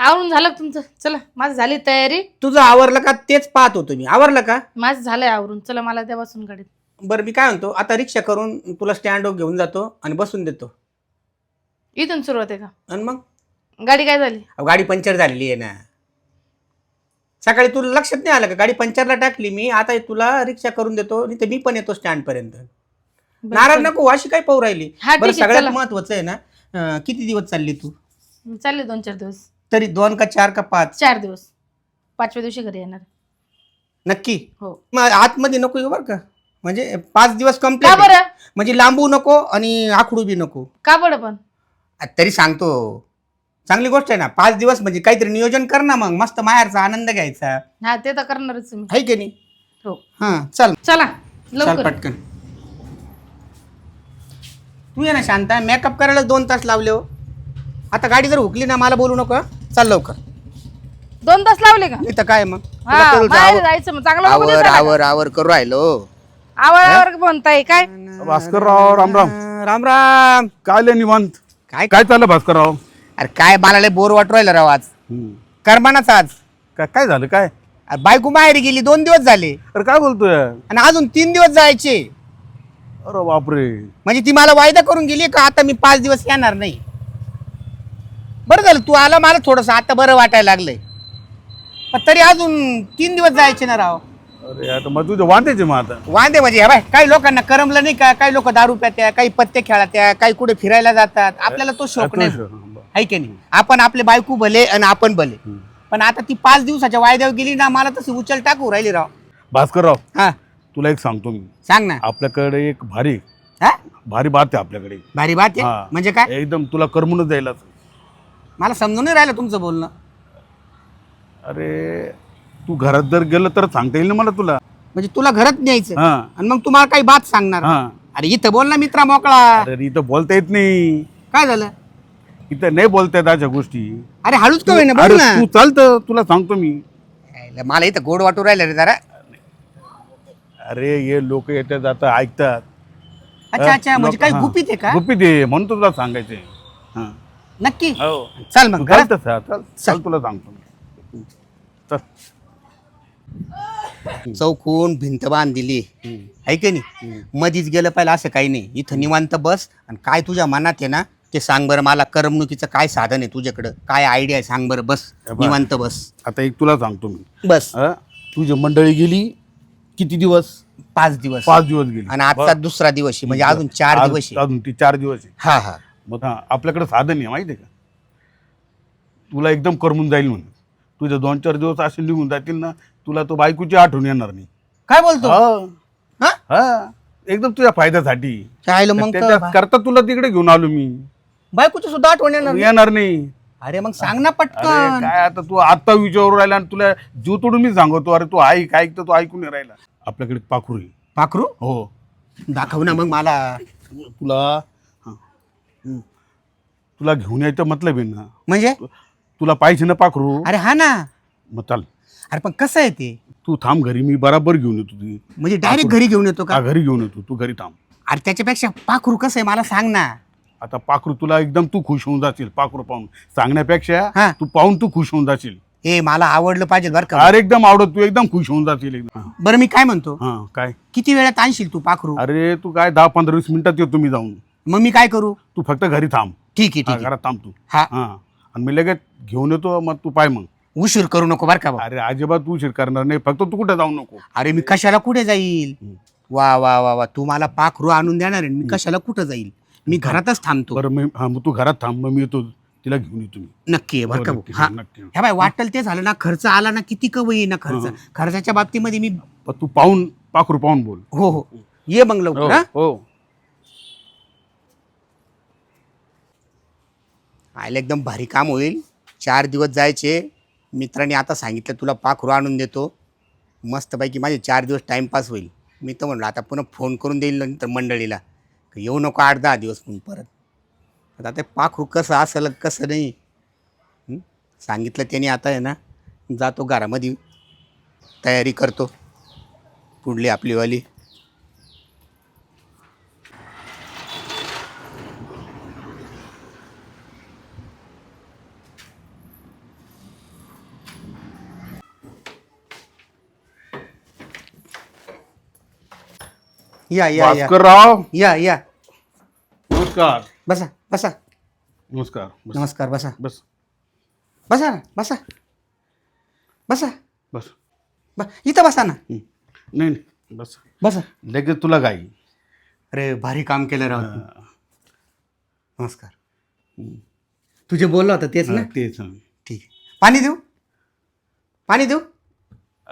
आवरून झालं का तुमचं? चला माझं झाली तयारी. तुझं आवरलं का तेच पाहत होतो मी आवरलं का? माझं झालंय आवरून. चला मला त्या बसून गाडीत. बरं मी काय म्हणतो आता रिक्षा करून तुला स्टँडवर घेऊन जातो आणि बसून देतो. इथून सुरुवात आहे का? आणि मग? गाडी काय झाली? अहो, गाडी पंक्चर झालेली आहे ना. सकाळी तुला लक्षात नाही आलं का? गाडी पंक्चरला टाकली मी आता तुला रिक्षा करून देतो नाही तर मी पण येतो स्टँड पर्यंत. बरं, नाराज चला. नको अशी काय पाहू राहिली? हा बरं ठीक आहे सगळ्यात चला. महत्वाचं आहे ना अं, किती दिवस चालली तू? चालले दोन चार दिवस. तरी दोन का चार का पाच? चार दिवस. पाचव्या दिवशी घरी येणार. नक्की? हो. मग आतमध्ये नको येऊ बरं का. म्हणजे पाच दिवस का कंप्लीट बरं? म्हणजे लांबू नको आणि आखडू बी नको. का बरं पण? आ, तरी सांगतो. चांगली गोष्ट आहे ना. पाच दिवस म्हणजे काहीतरी नियोजन कर ना मग. मस्त माहेरचा आनंद घ्यायचा. हा ते तर करणारच मी. आहे की नाही? हो. हा चल. चला चल लवकर. पटकन. तू ये ना शांता. मेकअप करायला दोन तास लावले हो. आता गाडी जर हुकली ना मला बोलू नको? चल लवकर. दोन तास लावले का? इथं काय मग? तुला हा बाहेर आवर- जायचं मग. चांगलं बघू आवर देता का? आवर आवर करू राहिलो. आवर आवर म्हणताय काय? भास्करराव रामराम अं, राम. राम काय लय निवांत? काय? काय चाललं भास्करराव अरे काय मला लय बोर वाटू राहिलं राव आज. हम्म. करमानाच आज. काय काय झालं काय? अरे बायको माहेरी गेली दोन दिवस झाले. अरे काय बोलतोय? आणि अजून तीन दिवस जायचे. अरे बापरे. म्हणजे ती मला वायदा करून गेली का आता मी पाच दिवस येणार नाही. बरं झालं तू आला मला थोडस आता बरं वाटायला लागलंय. पण तरी अजून तीन दिवस जायचे ना राव. अरे आता मग तुझं वांद्याचे मग आता. वांदे म्हणजे बाय काही लोकांना करमलं नाही का? काही लोक दारू प्यात्या काही पत्ते खेळात्या काही कुठे फिरायला जातात. आपल्याला तो शौक नाही. आहे की नाही? आपण आपले बायको भले आणि आपण भले. पण आता ती पाच दिवसाच्या वायद्यावर गेली ना मला तशी उचल टाकू राहिली राव. भास्करराव हा. तुला एक सांगतो मी. सांग ना. आपल्याकडे एक भारी हा? भारी बात आहे आपल्याकडे. भारी बात आहे? हा. म्हणजे काय? एकदम तुला करमूनच द्यायला मला समजून नाही राहिलं तुमचं बोलणं. अरे तू घरात जर गेलं तर सांगता येईल ना मला तुला? म्हणजे तुला घरात न्यायचं. हा. आणि मग तुम्हाला काही बात सांगणार. हा. अरे इथं बोल ना मित्रा मोकळा. अरे इथं बोलता येत नाही. काय झालं? इथं नाही बोलता येत अशा गोष्टी. अरे हळूच का होईना अरे बोल ना. तू चालतं तुला सांगतो मी. यायला मला इथं गोड वाटू राहिलं रे जरा. अरे हे लोक येतात जातात ऐकतात. अच्छा अच्छा म्हणजे काही. गुपित आहे का? गुपित आहे म्हणून तुला सांगायचंय. हा. नक्की. हो. चल मग घरात. चल चल. तुला सांगतो. मी. चल चौकून भिंत बांधली. आहे की नाही? मधीच गेलं पाहिजे असं काही नाही. इथं निवांत बस आणि काय तुझ्या मनात आहे ना ते सांग बरं मला. करमणुकीचं काय साधन आहे तुझ्याकडं? काय आयडिया आहे सांग बरं बस. निवांत बस. आता एक तुला सांगतो मी. बस? तुझी मंडळी गेली किती दिवस? पाच दिवस. पाच दिवस गेली. आणि आजचा दुसरा दिवस आहे. म्हणजे अजून चार दिवस आहे. अजून ती चार दिवस आहे. हा हा. मग हा आपल्याकडे साधन आहे माहिती आहे का? तुला एकदम करमून जाईल म्हणून. तुझे दोन चार दिवस असे निघून जातील ना तुला तो बायकोची आठवण येणार नाही. काय बोलतो? हा. हा? हा. एकदम तुझ्या फायद्यासाठी. चालेल मग तर त्याच्या करता तुला तिकडे घेऊन आलो मी. बायकोची सुद्धा आठवण येणार नाही. येणार नाही. अरे मग सांग ना अरे पटकन काय आता तू आता विचारू राहिला आणि तुला जीव तोडून मी सांगतो. अरे तू ऐक ऐक तर तू ऐकून नाही राहिला. आपल्याकडे पाखरू आहे. पाखरू? हो. दाखव ना मग मला. तुला. तुला घेऊन यायचं मतलब आहे ना. म्हणजे? तुला पाहिजे ना पाखरू. अरे हा ना. मग चाल. अरे पण कसं आहे ते? तू थांब घरी मी बराबर घेऊन येतो तुझी. म्हणजे डायरेक्ट घरी घेऊन येतो का? हा घरी घेऊन येतो. तू घरी थांब. अरे त्याच्यापेक्षा पाखरू कसं आहे? मला सांग ना. आता पाखरू तुला एकदम तू खुश होऊन जाशील पाखरू पाहून. सांगण्यापेक्षा हा. तू पाहून तू खुश होऊन जाशील. ए मला आवडलं पाहिजे बरं का. अरे एकदम आवडत तू एकदम खुश होऊन जाशील एकदम. हा. बरं मी काय म्हणतो? हा काय? किती वेळात आणशील तू पाखरू? अरे तू काय दहा पंधरा वीस मिनिटात येतो मी जाऊन. मग मी काय करू? तू फक्त घरी थांब. ठीक आहे हा, ठीक आहे. घरात थांब तू. हा. हा. आणि मी लगेच घेऊन येतो मग तू पाय मग. उशीर करू नको बरं का भाऊ. अरे अजिबात तू उशीर करणार नाही. फक्त तू कुठे जाऊ नको? अरे मी कशाला कुठे जाईल? वा वा वा वा. तू मला पाखरू आणून देणार आहे. मी कशाला कुठं जाईल? मी घरातच थांबतो. बरं मी हा मग तू घरात थांब. मग मी येतो तिला घेऊन येतो मी. नक्की आहे बरं का हो, भाऊ. नक्की, हा नक्की. ह्या बाय वाटेल ते झालं ना खर्च आला ना किती कवय येईल ना खर्च. हा. खर्चाच्या बाबतीमध्ये मी पण तू पाहून पाखरू पाहून बोल. हो हो. ये मग लवकर हा. हो. आयला एकदम भारी काम होईल. चार दिवस जायचे. मित्रांनी आता सांगितलं तुला पाखरू आणून देतो. मस्तपैकी माझे चार दिवस टाईमपास होईल. मी तर म्हणलं आता पुन्हा फोन करून देईल नंतर मंडळीला. येऊ नको आठ दहा दिवस म्हणून परत. आता ते पाखरू कसं असेल कसं नाही. सांगितलं त्याने आता आहे ना जातो घरामध्ये. तयारी करतो. पुढली आपलीवाली या या या. भास्करराव या या. नमस्कार. बसा बसा. नमस्कार बस. नमस्कार बसा. बस. बसा ना बसा. बसा. बस. ब इथं बसा ना. हं. नाही नाही. बस. बसा. लगेच तुला गाई. अरे भारी काम केलं राव तू. नमस्कार. तुझे बोललो होता तेच ना? तेच. ठीक आहे. पाणी देऊ? पाणी देऊ?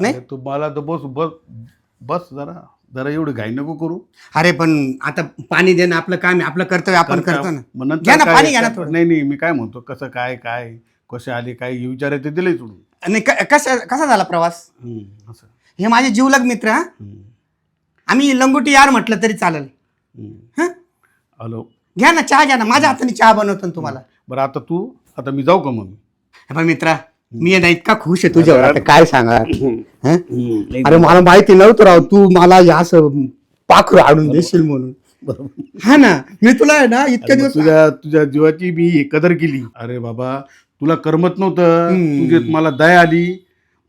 नाही? अरे तू मला तर बस बस बस जरा. जरा एवढं घाई नको करू. अरे पण आता पाणी देणं आपलं काम आहे आपलं कर्तव्य आपण करतो ना. मग घ्या ना काय- पाणी घ्या ना थोडं. नाही नाही मी काय म्हणतो कसं काय काय कसे आले काय हे विचारायचं दिले सोडून. क- कसा कसा झाला प्रवास? हं, असं. हे माझे जीवलग मित्र हा? आम्ही लंगोटी यार म्हटलं तरी चालेल. हं? हॅलो. घ्या ना चहा घ्या ना. माझ्या हाताने चहा बनवतो ना तुम्हाला. बरं आता तू आता मी जाऊ का मग? हे बघ मित्रा मी आहे ना इतका खुश आहे तुझ्यावर. आता काय सांगा हं? अरे मला माहिती नव्हतं राव तू मला या असं पाखरू आणून देशील म्हणून. हा ना मी तुला आहे ना इतक्या दिवस तुझ्या तुझ्या जीवाची मी हे कदर केली. अरे बाबा तुला करमत नव्हतं. तुझ्यात मला दया आली.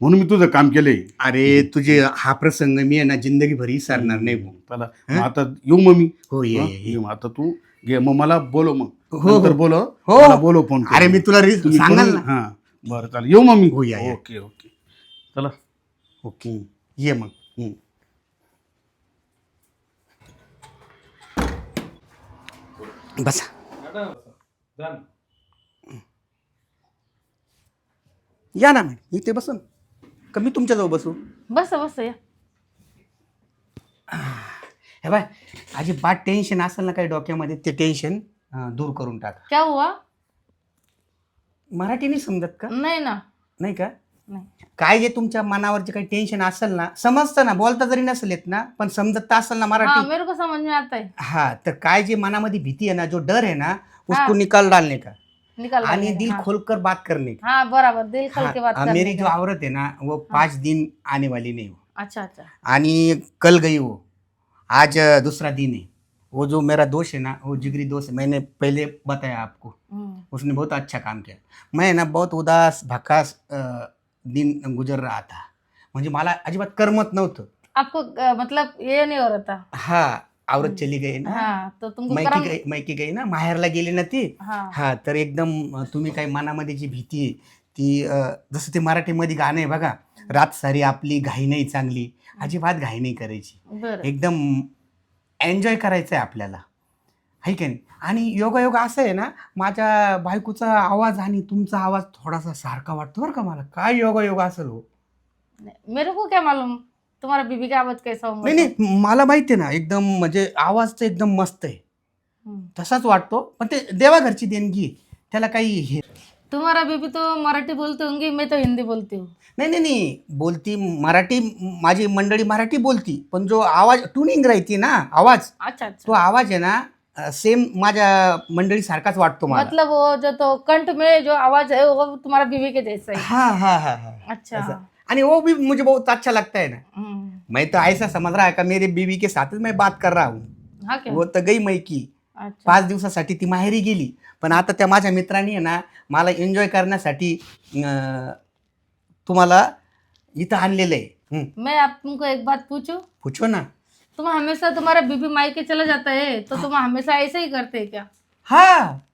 म्हणून मी तुझं काम केलंय. अरे तुझे हा प्रसंग मी आहे ना जिंदगीभर विसरणार नाही भाऊ. चला मग आता येऊ मग मी. हो ये हं? ये, ये. ये मग. आता तू घे. मग मला बोलव मग. हो, नंतर हो. बोलव. हो. मला बोलव फोन अरे मी तुला रि- सांगाल ना? बरं चालेल. येऊ मग मी हो, या, या. Okay okay. चला. ओके. ये मग. बसा. या ना मॅडम इथे बसून. का मी तुमच्याजवळ बसू? बस बस या. हे बाय अजिबात टेन्शन असेल ना काही डोक्यामध्ये ते टेन्शन दूर करून टाका. क्या हुआ? मराठी नाही समजत का? नाही ना. नाही का? नाही. काय जे तुमच्या मनावर जे काही टेन्शन असेल ना समजतं ना बोलता जरी नसेल येत ना पण समजत तर असेल ना हाँ मराठी मेरे को समझ में आता है हा तर काय जे मनामध्ये भीती है ना जो डर है ना उसको हाँ. निकाल डालने का? निकल आणि दिल। हाँ, खोलकर बात करने का? हाँ बराबर दिल खोल के बात हाँ, करने मेरी जो का। औरत है ना वो पाँच दिन आने वाली नहीं हो. अच्छा अच्छा. आणि कल गई वो आज अ, दूसरा दिन है वो जो मेरा दोस्त है ना वो जिगरी दोस्त है मैंने पहले बताया आपको। उसने बहुत अच्छा काम किया। मैं ना बहुत उदास भकास दिन गुजर रहा था। म्हणजे मला अजिबात करमत नव्हतं आपको अ, मतलब ये नहीं हो रहा था? हा औरत चली गई ना। हाँ तो तुमको मैकी करम गई मैकी गई ना माहेरला गेली ना ती। हाँ। हा तर एकदम अ, तुम्ही काही मनामध्ये जी भीती आहे ती अ, जसं ते मराठीमध्ये गाणं आहे बघा रात सारी आपली घाई नाही चांगली अजिबात घाई नाही करायची. बरं. एकदम एन्जॉय करायचं आहे आपल्याला. आहे की नाही? आणि योगा योगा असं आहे ना माझ्या बायकोचा आवाज आणि तुमचा आवाज थोडासा सारखा वाटतो बरं का मला. काय योगा योगा असेल हो? मेरे को क्या मालूम? तुम्हारा बीबी का आवाज कैसा होगा नाही नाही मला माहिती आहे ना एकदम म्हणजे आवाज तर एकदम मस्त आहे. हम्म. तसाच वाटतो पण ते देवाघरची देणगी आहे. त्याला काही हे तुम्हारा बीबी तो मराठी बोलते होंगे मैं तो हिंदी बोलती हूँ। नाही नाही नाही बोलती मराठी माझी मंडळी मराठी बोलती पण जो आवाज ट्युनिंग राहते ना आवाज अच्छा अच्छा। तो आवाज आहे ना सेम माझ्या मंडळी सारखाच वाटतो मला. मतलब वो जो तो कंठ में जो आवाज है वो तुम्हारा बीबी के जैसा ही। हाँ हाँ हाँ हाँ अच्छा। ऐसा। आणि वो भी मुझे बहुत अच्छा लगता है ना। हम्म, मैं तो ऐसा समझ रहा है का मेरे बीवी के साथ में बात कर रहा हूँ। हाँ क्या? वो तर गई मैकी अच्छा। पाच दिवसासाठी ती माहेरी गेली। पण आता त्या माझ्या मित्रांनी आहे ना मला एन्जॉय करण्यासाठी अं, तुम्हाला इथं आणलेलं आहे. हं, मैं आप तुमको एक बात पूछूँ? पूछो ना. तुम हमेशा तुम्हारा बीबी मायके चला जाता है तो तुम हमेशा ऐसे ही करते हैं क्या? हाँ.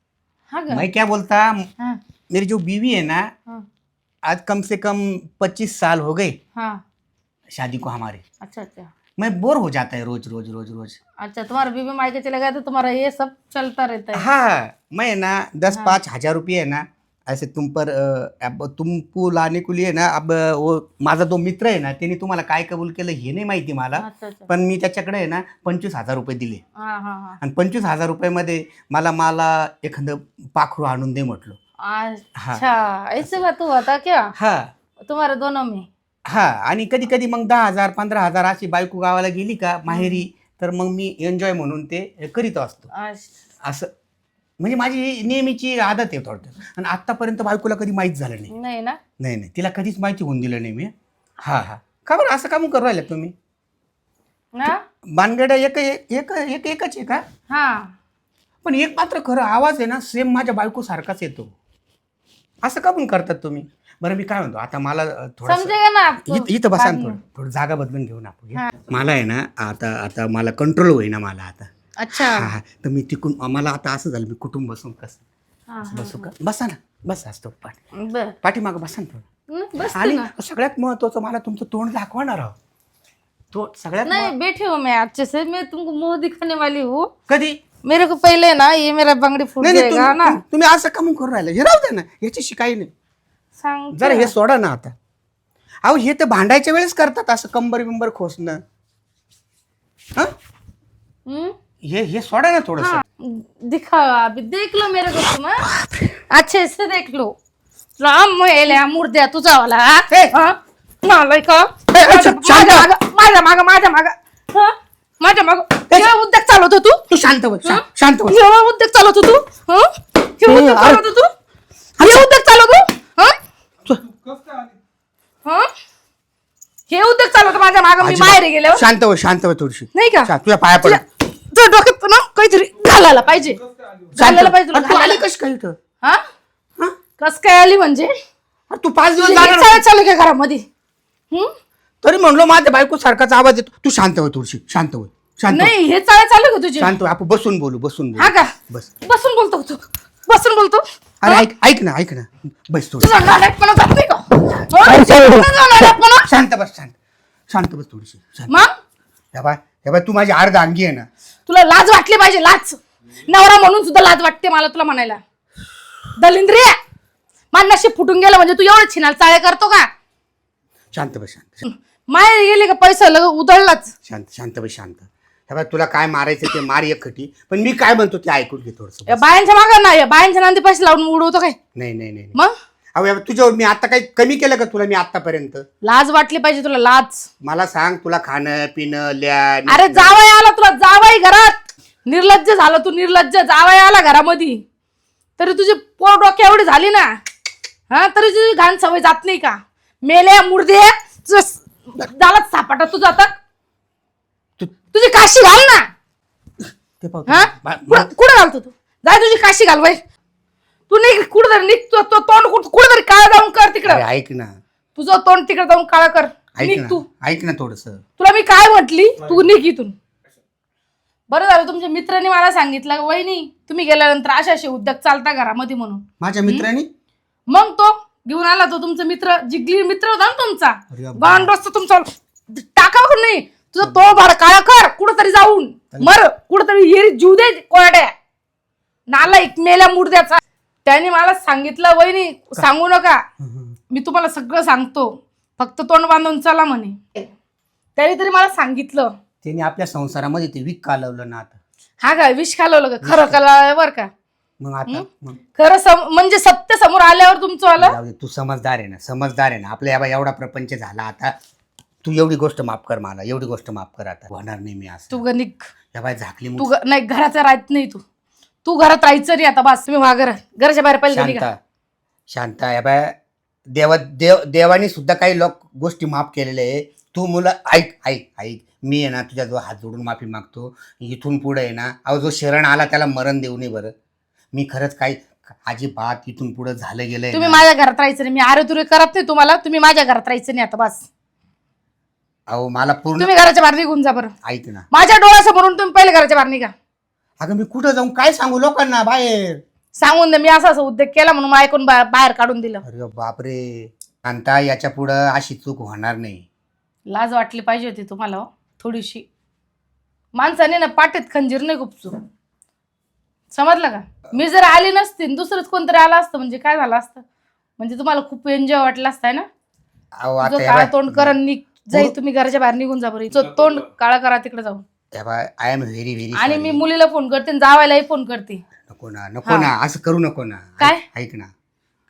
हाँ क्या? मैं क्या बोलता हाँ. मेरी जो बीवी है ना हाँ. आज कम से कम पच्चीस साल हो गए हाँ. शादी को हमारे। अच्छा अच्छा. मैं बोर हो जाता है रोज रोज रोज रोज। अच्छा तुम्हारा बीबी मायके चले गए तो तुम्हारा ये सब चलता रहता है। हाँ मैं ना दस हाँ। पाँच हजार रुपये है ना ऐसे तुम पर अ, अब तुमको लाने के लिए ना अब वो माझा जो मित्र आहे ना त्याने तुम्हाला काय कबूल केलं हे नाही माहिती मला अच्छा अच्छा पण मी त्याच्याकडे आहे ना पंचवीस हजार रुपये दिले। हाँ हाँ हाँ। आणि पंचवीस हजार रुपयामध्ये मला मला एखादं पाखरू आणून दे म्हटलं। अच्छा ऐसे बात हुआ था क्या? हा। तुम्हारे दोनों में? हा आणि कधी कधी मग दहा हजार पंधरा हजार अशी बायको गावाला गेली का माहेरी तर मग मी एन्जॉय म्हणून ते करीत असतो. असं. म्हणजे माझी नेहमीची आदत आहे थोडक्यात. आणि आत्तापर्यंत बायकोला कधी माहीत झालं नाही. नहीं ना? नाही नाही. तिला कधीच माहिती होऊन दिलं नाही मी. हा हा. का बरं? असं काम करू राहिला तुम्ही? ना? बानगड्या एक एक एक एक एकच आहे का? हाँ. पण एक मात्र खरं आवाज आहे ना सेम माझ्या बायको सारखाच येतो. असं का पण करतात तुम्ही? बरं मी काय म्हणतो आता मला थोडं समझेगा ना आपको इथं बसा ना. थोडं थोडं जागा बदलून घेऊन आपण हाँ. मला आहे ना आता आता मला कंट्रोल होईना मला आता. अच्छा. हा हा. तर मी तिकून मला आता असं झालं मी कुटुंब बसून कसं हा, हा. बसू का? बसा ना बसा असतो पाठी. बर. पाठीमागं बसा ना थोडं. बसते आणि ना. सगळ्यात महत्वाचं मला तुमचं तोंड दाखवणार आहो. तो सगळ्यात नहीं बैठे हो मैं अच्छे से मैं तुमको मुंह दिखाने वाली हूँ. कधी? मेरे को पहले ना ये मेरा बंगड़ी फूट नाही जाएगा ना। तुम्ही- तुम्ही असं कमून करून राहिलं हे राहू द्या ना याच्याशी काही नाही। सांग जरा हे। सोडा ना आता। अहो हे तर भांडायच्या वेळेस करतात असं कंबर बिंबर खोसणं। हं? हं? हे हे सोडा ना थोडस। हाँ, दिखाओ अभी देख लो मेरे को तुम हाँ? अच्छे से देख लो। राम मेल्या मुर्द्या तुझा वाला हे. हे, अच्छा, शांत. माझ्या माग माझ्या माग माझ्या माग उद्योग चालवतो तू? तू शांत बस शांत बस. केव्हा उद्योग चालवतो तू? हं? केव्हा उद्योग अरे. चालवतो तू? हे? उद्योग चालवतो हं? हं? हे उद्योग चालवतो माझ्या माग. मी अजिबात. बाहेर गेल्यावर शांत बस शांत बस थोडीशी. नाही का? तुझ्या पाया पड. तुझ्या तुझ्या डोक्यात ना काहीतरी घालायला पाहिजे. घालायला पाहिजे तुला तू घालायला. आली कशी काय इथं? हा? हं? कस काय आली म्हणजे? अरे तू पाच दिवस हे जाणार चालत चालू का घरामध्ये? हं? तरी म्हणलो माझ्या बायको सारखाचा आवाज येतो. तू शांत हो थोडीशी शांत हो शांत हो. नाही हे चालत चालू का तुझे? शांत हो आपण बसून बोलू बसून हा बोलू का? बस. बसून बोलतो तू? बसून बोलतो? अरे ऐक ऐक ना ऐक ना. बस थोडी. तुझा नालायकपणा जात नाही का? हं? तुझा? शांत बस शांत. शांत बस थोडीशी. शांत. मग? हे बाय हे बाय तू माझी अर्ध अंगी आहे ना. तुला लाज वाटली पाहिजे लाज. नवरा म्हणून सुद्धा लाज वाटते मला तुला म्हणायला. दलिंद्रिय मान्नाशी फुटून गेलं म्हणजे तू एवढं छिनाल चाळे करतो का? शांत बस शांत शांत. माय गेले का पैसा लग उधळलाच. शांत शांत बस शांत. हे तुला काय मारायचं ते मार एक खटी. पण मी काय म्हणतो ते ऐकून घे थोडस या बायांच्या मागं ना या बायांच्या नांदी पैसे लावून उडवतो काय? नाही नाही नाही. मग? अहो हे बघ, तुझ्यावर मी आता काही कमी केलं का तुला मी आतापर्यंत लाज वाटली पाहिजे तुला लाज. मला सांग तुला खाणं पिणं ल्या अरे जावाय आला तुला जावाय घरात. निर्लज्ज झाला तू निर्लज्ज. जावाय आला घरामध्ये. तरी तुझी पोर डोक्या एवढी झाली ना. हा तरी तुझी घाण सवय जात नाही का? मेल्या मुर्दे झाला सापाटा तुझा आता तू- तुझी काशी घाल ना. ते पाहू हा? बा- कुठं कुठं घालतो तू? जाय तुझी काशी घाल बाई. तू नाही कुठं निघ तू तो तोंड कुठं कुठं तरी काळा जाऊन कर अरे तिकडं ऐक ना. तुझं तोंड तिकडे जाऊन काळा कर ऐक निघ तू. ना ऐक ना थोडस. तुला मी काय म्हटली? तू निघ इथून. बरं झालं तुमच्या मित्रांनी मला सांगितलं वहिनी तुम्ही गेल्यानंतर असे असे उद्योग चालता घरामध्ये म्हणून. माझ्या मित्रांनी? मग तो घेऊन आला तो तुमचा मित्र जिगली मित्र होता ना तुमचा. अरे. गांडोस्त तुमचा टाका पण नाही? तुझा तो भार काळा कर कुठंतरी जाऊन. मर कुठंतरी येरी जीव दे कोरड्या. नाला एक मेल्या मुर्द्याचा त्याने मला सांगितलं वहिनी सांगू नका. मी तुम्हाला सगळं सांगतो. फक्त तोंड बांधून चला म्हणे. त्याने तरी मला सांगितलं. त्यांनी आपल्या संसारामध्ये ते वीक कालवलं ना आता. हा का? विष खालवलं का? खरं कळलं बरं का? मग आता मग खरं सम म्हणजे सत्य समोर आल्यावर तुमचं आलं? जाऊ दे, तू समजदार आहे ना समजदार आहे ना. आपल्या या एवढा प्रपंच झाला आता. तू एवढी गोष्ट माफ कर मला एवढी गोष्ट माफ कर आता. होणार नाही मी असं. तू ग निघ. या बाई झाकली तू मुठ. ग- नाही घरात राहत नाही तू. तू घरात राहायचं नाही आता बस तुम्ही वागर घराच्या बाहेर पहिले निघा. शांता शांता या बाय देवा देव देवानी सुद्धा काही लोक गोष्टी माफ केलेल्या आहे. तू मुलं ऐक ऐक ऐक. मी आहे ना तुझ्या जो हात जोडून माफी मागतो. इथून पुढे आहे ना अहो जो शरण आला त्याला मरण देऊ नये बरं. मी खरंच काही अजिबात इथून पुढे झालं गेलंय तुम्ही ना. माझ्या घरात राहायचं नाही. मी आरे तुरे करत नाही तुम्हाला. तुम्ही माझ्या घरात राहायचं नाही आता बस. अहो मला पूर्ण तुम्ही घराच्या बाहेर निघून जा बरं. ऐक ना. माझ्या डोळ्यासमोरून तुम्ही पहिले घराच्या बाहेर निघा. अगं मी कुठं जाऊन काय सांगू लोकांना बाहेर? सांगून दे मी असा असा उद्योग केला म्हणून मग ऐकून बा- बाहेर काढून दिलं. अरे बापरे. शांता याच्या पुढं अशी चूक होणार नाही. लाज वाटली पाहिजे होती तुम्हाला हो, थोडीशी. माणसाने ना पाठीत खंजीर नाही खुपसू समजलं का? मी जर आली नसती न दुसरंच कोणतरी आलं असतं म्हणजे काय झालं असतं? म्हणजे तुम्हाला खूप एन्जॉय वाटलं असतं ना? अहो आता काळा तोंड करा निघ. जाई तुम्ही घराच्या बाहेर निघून जा बरं तोंड काळा करा तिकडे जाऊन. आय एम व्हेरी व्हेरी आणि मी मुलीला फोन करते आणि जावायलाही फोन करते. नको ना नको ना असं करू नको ना. काय? ऐक- ऐक ना.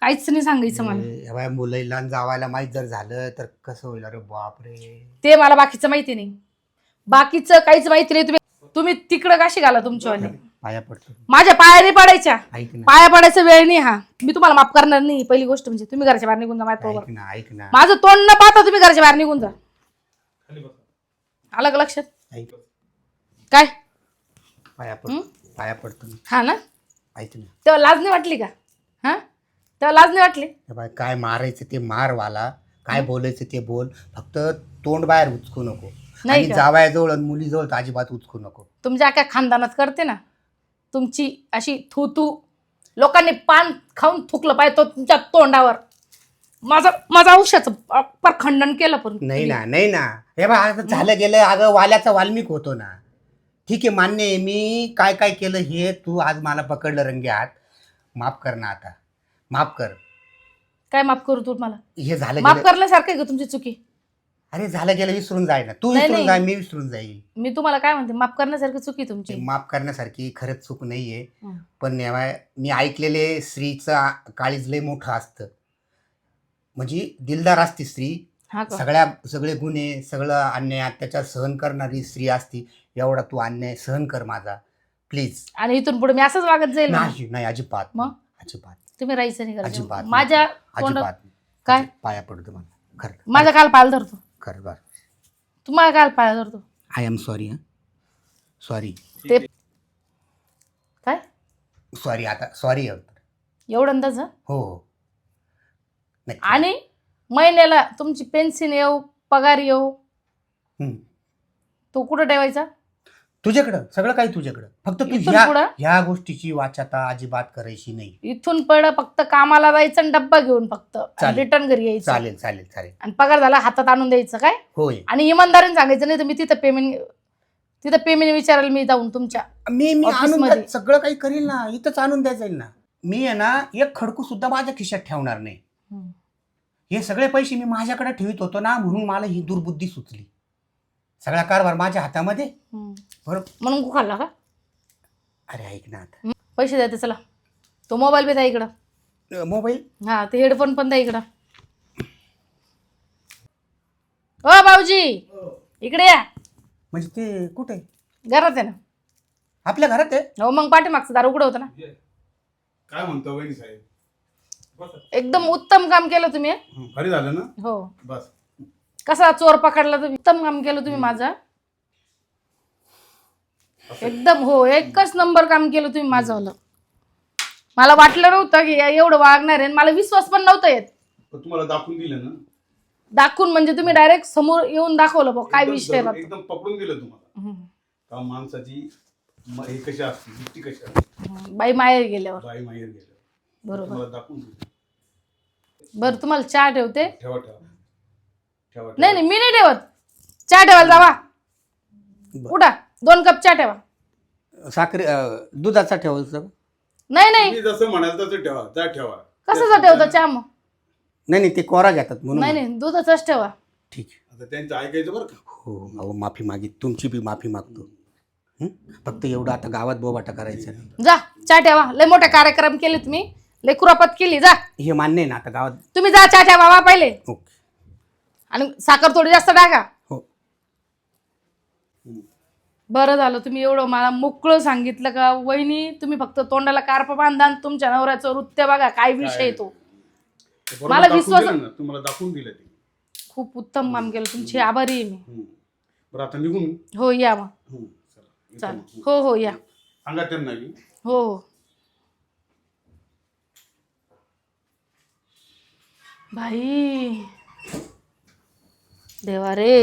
काहीच नाही सांगायचं मला. बाय मुलीला जावायला माहीत जर झालं तर कसं होईल? अरे बापरे. ते मला बाकीचं माहिती नाही. बाकीचं काहीच माहिती नाही. तुम्ही तुम्ही तिकडं काशी घाला तुमच्यावाले? पाया पडतो. माझ्या पायाने पडायच्या. ऐक ना. पाया पडायचा वेळ नाही हा. मी तुम्हाला माफ करणार नाही पहिली गोष्ट म्हणजे. तुम्ही घराच्या बाहेर निघून जा माझ्या ऐक बरोबर. ना ऐक ना. माझं तोंड न पाहता तुम्ही घराच्या बाहेर निघून जा. आलं का लक्षात? ऐक काय? पाया पडतो पाया पडतो मी. हा ना? ऐक ना. तेव्हा लाज नाही वाटली का? हा? तेव्हा लाज नाही वाटली? बाय काय मारायचं ते मार वाला. काय बोलायचं ते बोल. फक्त तोंड बाहेर उचकू नको. नाही आणि का? जावयाजवळ आणि मुलीजवळ तर अजिबात उचकू नको. तुमच्या अख्या खानदानात करते ना? तुमची अशी थू थू लोकांनी पान खाऊन थुकलं पाहिजे तो तुमच्या तोंडावर. माझं माझं औषधाचं पर खंडन केलं पण नाही ना नाही ना. हे बा आता झालं गेलं अगं वाल्याचा वाल्मिक होतो ना. ठीक आहे मान्य आहे मी काय काय केलं हे तू आज मला पकडलं रंगे हात. माफ कर ना आता. माफ कर. काय माफ करू तू मला? हे झालं माफ गेलं. करण्यासारखं आहे का तुमची चुकी? अरे झालं गेलं विसरून जाय ना. तू नाही, विसरून नाही. जाय मी विसरून जाईल. मी तुम्हाला काय म्हणते माफ करण्यासारखी चुकी आहे तुमची. माफ करण्यासारखी खरंच चूक नाहीये. हं. पण मी ऐकलेले स्त्रीचं काळीज लय मोठं असतं. म्हणजे दिलदार असते स्त्री. हा का? सगळ्या सगळे गुन्हे सगळं अन्याय अत्याचार सहन करणारी स्त्री असती. एवढा तू अन्याय सहन कर माझा. प्लीज आणि इथून पुढे मी असंच वागत जाईल ना. नाही नाही अजिबात मग? अजिबात. तुम्ही राहायचं नाही अजिबात करायचं नाही. माझ्या अजिबात काय? पाया पडतो मला. खरं. माझा काल पायल धरतो. खरं बरं. तुम्हाला काल पाया धरतो. आय एम सॉरी हं. सॉरी ते काय? सॉरी आता सॉरी एवढं अंदाज हं? हो. आणि महिन्याला तुमची पेन्शन येऊ पगार येऊ. हं. तो कुठं ठेवायचा? तुझ्याकडं सगळं काही तुझ्याकडं. फक्त तू इथून ह्या पुढं? ह्या गोष्टीची वाचाता अजिबात करायची नाही. इथून पड फक्त कामाला जायचं आणि डब्बा घेऊन फक्त. चालेल. रिटर्न घरी यायचं. चालेल चालेल चालेल. आणि पगार झाला हातात आणून द्यायचं काय? होय. आणि इमानदारीने सांगायचं नाही तर मी तिथं पेमेंट तिथं पेमेंट विचारायला मी जाऊन तुमच्या मी मी Office आणून मध्ये. द्या- सगळं काही करील ना. इथंच आणून द्या जाईल ना. मी आहे ना एक खडकू सुद्धा माझ्या खिशात ठेवणार नाही. हे सगळे पैसे मी माझ्याकडे ठेवित होतो ना म्हणून मला ही दुर्बुद्धी सुचली. सगळा कारभार माझ्या हातामध्ये. बरोबर म्हणून खाल्ला का? अरे ऐक ना आता. पैसे द्या ते चला. तो मोबाईल बी द्या इकडं. अ, मोबाईल? हा ते हेडफोन पण द्या इकडं. ओ भाऊजी! इकडे या. म्हणजे ते कुठे? घरात आहे ना. आपल्या घरात आहे? हो मग पाठीमागचं दार उघडं होतं ना. काय म्हणतो वहिनी साहेब? एकदम उत्तम काम केलं तुम्ही भारी झालं ना? हो. बस. कसा चोर पकडला तुम्ही? उत्तम काम केलं तुम्ही माझं. एकदम हो एकच नंबर काम केलं तुम्ही माझं. मला वाटलं नव्हतं की या एवढं वागणार आहे मला विश्वास पण नव्हता येत. तुम्हाला दाखवून दिलं ना? दाखवून म्हणजे तुम्ही डायरेक्ट समोर येऊन दाखवलं बुवा काय विषय एकदम पकडून दिलं तुम्हाला. माणसाची कशी असते कशी असते. बाई माहेर गेल्यावर. बाई माहेर गेलं बरोबर. तुम्हाला दाखवून बरं तुम्हाला चहा ठेवते? ठेवा ठेवा. ठेवा नाही नाही मी नाही ठेवत. चहा ठेवायला जावा. बरं. उठा दोन कप चहा ठेवा. साखरे अ, दुधाचा ठेवायचं नाही नाही. तुम्ही जसं म्हणाल तसं ठेवा त्या ठेवा. कशाचा ठेवता चहा मग? नाही नाही ते कोरा घेतात म्हणून. नाही नाही दुधाचाच ठेवा. ठीक आहे. आता त्यांचं ऐकायचं बरं का? हो अहो माफी मागित तुमची बी माफी मागतो. हं? फक्त एवढं आता गावात बोबाटा करायचा नाही जा चहा ठेवा. लय मोठे कार्यक्रम केले तुम्ही लय कुरापत केली जा. हे मान्य आहे ना आता गावात तुम्ही जा ठेवा वा पहिले. ओके. आणि साखर थोडी जास्त टाका. हो. बरं झालं तुम्ही एवढं मला मोकळं सांगितलं का? वहिनी तुम्ही फक्त तोंडाला कार्प बांधा आणि तुमच्या नवऱ्याचं नृत्य बघा काय विषय आहे तो. ते बरोबर मला दाखवून विश्वास- दिलं ना, तुम्हाला दाखवून दिलं ते. खूप उत्तम काम केलं तुमची आभारी आहे मी. हं. बरं आता निघून? हो या मग. हं, चला. येतो चालेल मग. हो हो या. सांगा त्यांना की हो हो. भाई देवा रे.